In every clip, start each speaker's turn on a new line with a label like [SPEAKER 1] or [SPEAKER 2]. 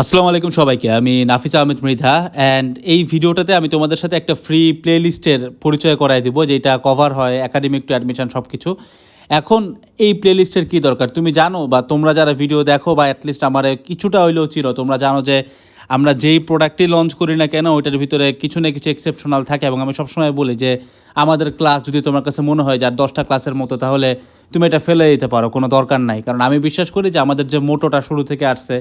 [SPEAKER 1] আসসালামু আলাইকুম সবাইকে, আমি নাফিস আহমেদ মৃধা অ্যান্ড এই ভিডিওটাতে আমি তোমাদের সাথে একটা ফ্রি প্লেলিস্টের পরিচয় করাই দিব, যেটা কভার হয় একাডেমিক টু অ্যাডমিশন সব কিছু এখন এই প্লেলিস্টের কী দরকার? তুমি জানো বা তোমরা যারা ভিডিও দেখো বা অ্যাটলিস্ট আমার কিছুটা হইলেও চির তোমরা জানো যে আমরা যেই প্রোডাক্টই লঞ্চ করি না কেন, ওইটার ভিতরে কিছু না কিছু এক্সেপশনাল থাকে এবং আমি সবসময় বলি যে আমাদের ক্লাস যদি তোমার কাছে মনে হয় যার দশটা ক্লাসের মতো, তাহলে তুমি এটা ফেলে দিতে পারো, কোনো দরকার নাই। কারণ আমি বিশ্বাস করি যে আমাদের যে মোটোটা শুরু থেকে আসছে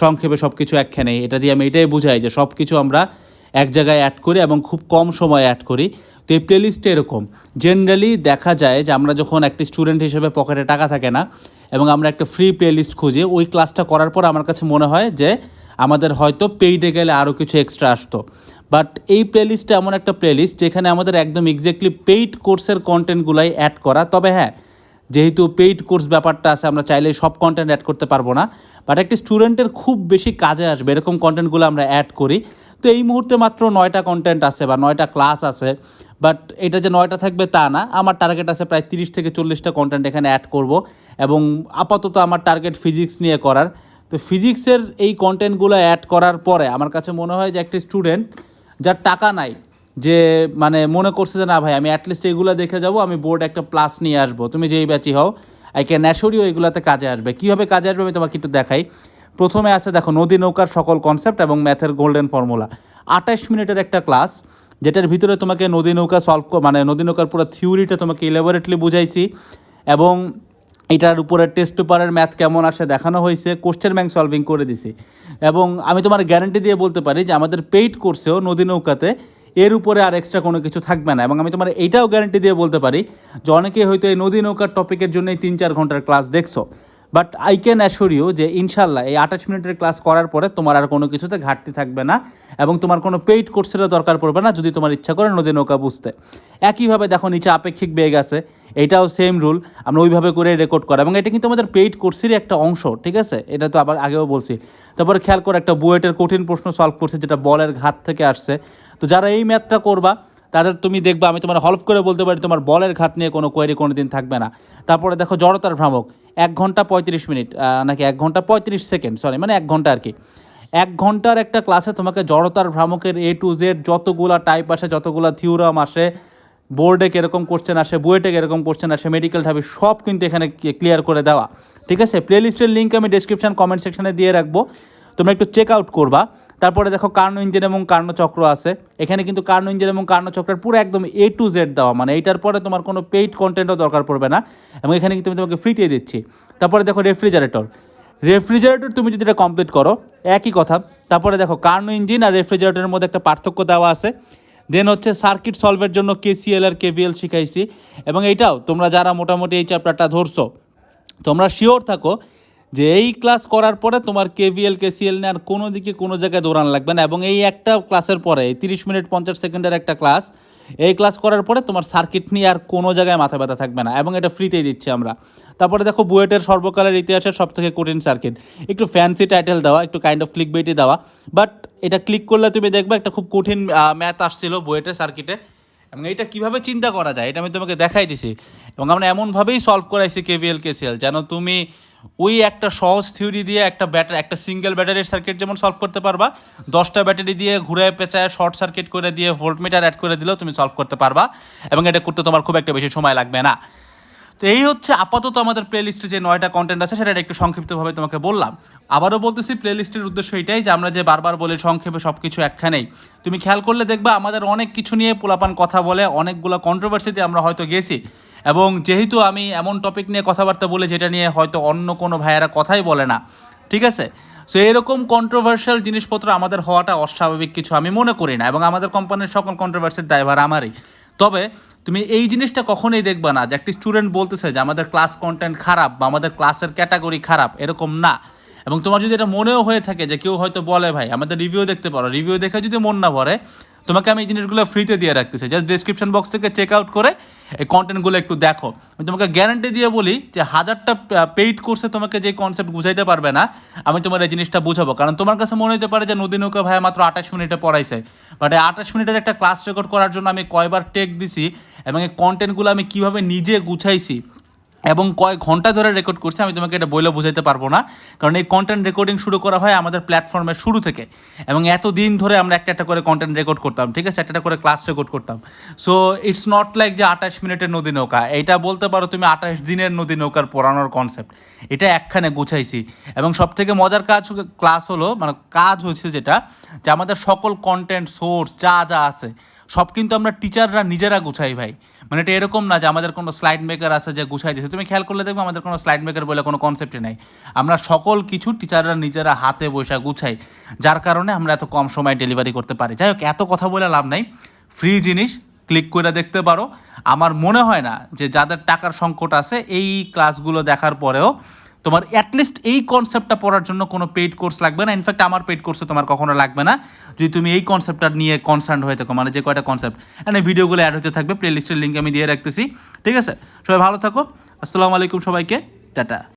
[SPEAKER 1] সংক্ষেপে সব কিছু একখানে এটা দিয়ে আমি এটাই বুঝাই যে সব কিছু আমরা এক জায়গায় অ্যাড করি এবং খুব কম সময়ে অ্যাড করি। তো এই প্লেলিস্টে এরকম। জেনারেলি দেখা যায় যে আমরা যখন একটি স্টুডেন্ট হিসেবে পকেটে টাকা থাকে না, এবং আমরা একটা ফ্রি প্লেলিস্ট খুঁজি, ওই ক্লাসটা করার পর আমার কাছে মনে হয় যে আমাদের হয়তো পেইডে গেলে আরও কিছু এক্সট্রা আসতো। বাট এই প্লেলিস্টটা এমন একটা প্লেলিস্ট যেখানে আমাদের একদম এক্স্যাক্টলি পেইড কোর্সের কন্টেন্টগুলাই অ্যাড করা। তবে হ্যাঁ যেহেতু পেইড কোর্স ব্যাপারটা আছে, আমরা চাইলে সব কন্টেন্ট অ্যাড করতে পারব না। বাট একটি স্টুডেন্টের খুব বেশি কাজে আসবে, এরকম কন্টেন্টগুলো আমরা অ্যাড করি। তো এই মুহূর্তে মাত্র নয়টা কন্টেন্ট আছে বা নয়টা ক্লাস আছে। বাট এটা যে নয়টা থাকবে তা না, আমার টার্গেট আছে প্রায় তিরিশ থেকে চল্লিশটা কন্টেন্ট এখানে অ্যাড করব। এবং আপাতত আমার টার্গেট ফিজিক্স নিয়ে করার। তো ফিজিক্সের এই কন্টেন্টগুলো অ্যাড করার পরে আমার কাছে মনে হয় যে একটি স্টুডেন্ট যার টাকা নাই যে মানে মনে করছে যে, না ভাই, আমি অ্যাটলিস্ট এগুলো দেখে যাব, আমি বোর্ড একটা প্লাস নিয়ে আসব। তুমি যেই ব্যাচই হও আই ক্যান ন্যাশরিও এগুলোতে কাজে আসবে। কীভাবে কাজে আসবে আমি তোমাকে একটু দেখাই। প্রথমে আছে, দেখো, নদী নৌকার সকল কনসেপ্ট এবং ম্যাথের গোল্ডেন ফর্মুলা আঠাশ মিনিটের একটা ক্লাস যেটার ভিতরে তোমাকে নদী নৌকা সলভ মানে নদী নৌকার পুরো থিওরিটা তোমাকে ইলেবোরেটলি বুঝাইছি এবং এটার উপরে টেস্ট পেপারের ম্যাথ কেমন আসে দেখানো হয়েছে কোশ্চেন ব্যাংক সলভিং করে দিছি। এবং আমি তোমার গ্যারান্টি দিয়ে বলতে পারি যে, আমাদের পেইড কোর্সেও নদী নৌকাতে এর উপরে আর এক্সট্রা কোনো কিছু থাকবে না। এবং আমি তোমার এইটাও গ্যারেন্টি দিয়ে বলতে পারি যে অনেকেই হয়তো এই নদী নৌকার টপিকের জন্যই তিন চার ঘণ্টার ক্লাস দেখছ। But I can assure you যে ইনশাল্লাহ এই আঠাশ মিনিটের ক্লাস করার পরে তোমার আর কোনো কিছুতে ঘাটতি থাকবে না এবং তোমার কোনো পেইড কোর্সেরও দরকার পড়বে না যদি তোমার ইচ্ছা করে নদী নৌকা বুঝতে। একইভাবে দেখো নিচে আপেক্ষিক বেগ আছে, এটাও সেম রুল আমরা ওইভাবে করে রেকর্ড করা। এবং এটা কিন্তু আমাদের পেইড কোর্সেরই একটা অংশ, ঠিক আছে? এটা তো আবার আগেও বলছি। তারপরে খেয়াল করে একটা বুয়েটের কঠিন প্রশ্ন সলভ করছে যেটা বলের ঘাত থেকে আসছে। তো যারা এই ম্যাথটা করবা, তাদের তুমি দেখবা, আমি তোমার হলফ করে বলতে পারি, তোমার বলের ঘাত নিয়ে কোনো কোয়েরি কোনো দিন থাকবে না। তারপরে দেখো জড়তার ভ্রামক এক ঘণ্টা পঁয়ত্রিশ মিনিট নাকি এক ঘণ্টা পঁয়ত্রিশ সেকেন্ড সরি মানে এক ঘণ্টা আর কি। এক ঘণ্টার একটা ক্লাসে তোমাকে জড়তার ভ্রামকের এ টু জেড যতগুলা টাইপ আসে, যতগুলা থিওরাম আসে বোর্ডে কীরকম কোশ্চেন আসে, বুয়েটে কীরকম কোশ্চেন আসে মেডিকেল ঢাবি সব কিন্তু এখানে ক্লিয়ার করে দেওয়া। ঠিক আছে? প্লেলিস্টের লিঙ্ক আমি ডিসক্রিপশন কমেন্ট সেকশনে দিয়ে রাখব। তোমরা একটু চেক আউট করবা। তারপরে দেখো কার্ণ ইঞ্জিন এবং কার্ণ চক্র আছে। এখানে কিন্তু কার্ণ ইঞ্জিন এবং কার্ণচক্রের পুরো একদম এ টু জেড দেওয়া মানে এইটার পরে তোমার কোনো পেইড কন্টেন্টও দরকার পড়বে না। এবং এখানে কিন্তু আমি তোমাকে ফ্রিতে দিচ্ছি। তারপরে দেখো রেফ্রিজারেটর রেফ্রিজারেটর তুমি যদি এটা কমপ্লিট করো, একই কথা। তারপরে দেখো কার্ণ ইঞ্জিন আর রেফ্রিজারেটরের মধ্যে একটা পার্থক্য দেওয়া আছে। দেন হচ্ছে সার্কিট সলভের জন্য কেসিএল আর কেভিএল শিখাইছি। এবং এইটাও তোমরা যারা মোটামুটি এই চ্যাপ্টারটা ধরছো, তোমরা শিওর থাকো যে এই ক্লাস করার পরে তোমার কেভিএল কেসিএল নিয়ে আর কোনো দিকে কোনো জায়গায় দৌড়ান লাগবে না এবং এই একটা ক্লাসের পরে তিরিশ মিনিট পঞ্চাশ সেকেন্ডের একটা ক্লাস এই ক্লাস করার পরে তোমার সার্কিট নিয়ে আর কোনো জায়গায় মাথা ব্যথা থাকবে না এবং এটা ফ্রিতেই দিচ্ছি আমরা। তারপরে দেখো বুয়েটের সর্বকালের ইতিহাসের সব থেকে কঠিন সার্কিট একটু ফ্যান্সি টাইটেল দেওয়া, একটু কাইন্ড অফ ক্লিক বেটি দেওয়া বাট এটা ক্লিক করলে তুমি দেখবে একটা খুব কঠিন ম্যাথ আসছিল বুয়েটের সার্কিটে এবং এটা কীভাবে চিন্তা করা যায়, এটা আমি তোমাকে দেখাই দিছি। এবং আমরা এমনভাবেই সলভ করাইছি কেভিএল কেসিএল যেন তুমি ওই একটা সহজ থিওরি দিয়ে একটা ব্যাটারি, একটা সিঙ্গেল ব্যাটারির সার্কিট যেমন সলভ করতে পারবা, দশটা ব্যাটারি দিয়ে ঘুরে পেঁচায় শর্ট সার্কিট করে দিয়ে ভোল্টমিটার অ্যাড করে দিলেও তুমি সলভ করতে পারবা এবং এটা করতে তোমার খুব একটা বেশি সময় লাগবে না। তো এই হচ্ছে আপাতত আমাদের প্লেলিস্টে যে নয়টা কন্টেন্ট আছে, সেটা একটু সংক্ষিপ্তভাবে তোমাকে বললাম। আবারও বলতেছি প্লেলিস্টের উদ্দেশ্য এটাই যে আমরা যে বারবার বলি সংক্ষেপে সব কিছু একখানেই। তুমি খেয়াল করলে দেখবা আমাদের অনেক কিছু নিয়ে পোলাপান কথা বলে, অনেকগুলো কন্ট্রোভার্সিতে আমরা হয়তো গেছি। এবং যেহেতু আমি এমন টপিক নিয়ে কথাবার্তা বলে যেটা নিয়ে হয়তো অন্য কোনো ভাইয়েরা কথাই বলে না, ঠিক আছে? সো এরকম কন্ট্রোভার্সিয়াল জিনিসপত্র আমাদের হওয়াটা অস্বাভাবিক কিছু আমি মনে করি না, এবং আমাদের কোম্পানির সকল কন্ট্রোভার্সির দায়ভার আমারই। তবে, তুমি এই জিনিসটা কখনোই দেখবা না যে একটি স্টুডেন্ট বলতেছে যে, আমাদের ক্লাস কন্টেন্ট খারাপ বা আমাদের ক্লাসের ক্যাটাগরি খারাপ, এরকম না। এবং তোমার যদি এটা মনেও হয়ে থাকে যে, কেউ হয়তো বলে, ভাই, আমাদের রিভিউ দেখতে পারো। রিভিউ দেখে যদি মন না ভরে তোমাকে আমি এই জিনিসগুলো ফ্রিতে দিয়ে রাখতেছি। জাস্ট ডিসক্রিপশন বক্স থেকে চেক আউট করে এই কন্টেন্টগুলো একটু দেখো। আমি তোমাকে গ্যারান্টি দিয়ে বলি যে হাজারটা পেইড কোর্সে তোমাকে যে কনসেপ্ট বুঝাইতে পারবে না, আমি তোমার এই জিনিসটা বুঝাবো। কারণ তোমার কাছে মনে হতে পারে যে নদী নৌকা ভাই মাত্র আঠাশ মিনিটে পড়াইছে। বাট এই আঠাশ মিনিটের একটা ক্লাস রেকর্ড করার জন্য আমি কয়বার টেক দিছি এবং এই কন্টেন্টগুলো আমি কীভাবে নিজে গুছাইছি এবং কয় ঘণ্টা ধরে রেকর্ড করছে, আমি তোমাকে এটা বইলে বোঝাতে পারব না। কারণ এই কন্টেন্ট রেকর্ডিং শুরু করা হয় আমাদের প্ল্যাটফর্মের শুরু থেকে। এবং এত দিন ধরে আমরা একটা একটা করে কন্টেন্ট রেকর্ড করতাম, ঠিক আছে? একটা একটা করে ক্লাস রেকর্ড করতাম। সো ইটস নট লাইক যে আঠাশ মিনিটের নদী নৌকা। এটা বলতে পারো তুমি আঠাশ দিনের নদী নৌকার পড়ানোর কনসেপ্ট এটা একখানে গুছাইছি। এবং সব থেকে মজার কাজ ক্লাস হলো মানে কাজ হচ্ছে যেটা, যে আমাদের সকল কন্টেন্ট সোর্স যা যা আছে সব কিন্তু আমরা টিচাররা নিজেরা গুছাই ভাই। মানে এটা এরকম না যে আমাদের কোনো স্লাইড মেকার আছে যে গুছাই দিয়েছে। তুমি খেয়াল করলে দেখবে আমাদের কোনো স্লাইড মেকার বলে কোনো কনসেপ্টই নাই। আমরা সকল কিছু টিচাররা নিজেরা হাতে বসে গুছাই। যার কারণে আমরা এত কম সময় ডেলিভারি করতে পারি। যাই হোক, এত কথা বলে লাভ নাই। ফ্রি জিনিস ক্লিক করে দেখতে পারো। আমার মনে হয় না যে যাদের টাকার সংকট আছে, এই ক্লাসগুলো দেখার পরেও তোমার অ্যাটলিস্ট এই কনসেপ্টটা পড়ার জন্য কোনো পেইড কোর্স লাগবে না। ইনফ্যাক্ট আমার পেইড কোর্সে তোমার কখনো লাগবে না। যদি তুমি এই কনসেপ্টটা নিয়ে কনসার্ন হয়ে থাকো মানে যে কয়টা কনসেপ্ট মানে ভিডিওগুলো অ্যাড হতে থাকবে প্লে লিস্টের লিঙ্ক আমি দিয়ে রাখতেছি। ঠিক আছে? সবাই ভালো থাকো। আসসালামু আলাইকুম সবাইকে। টাটা।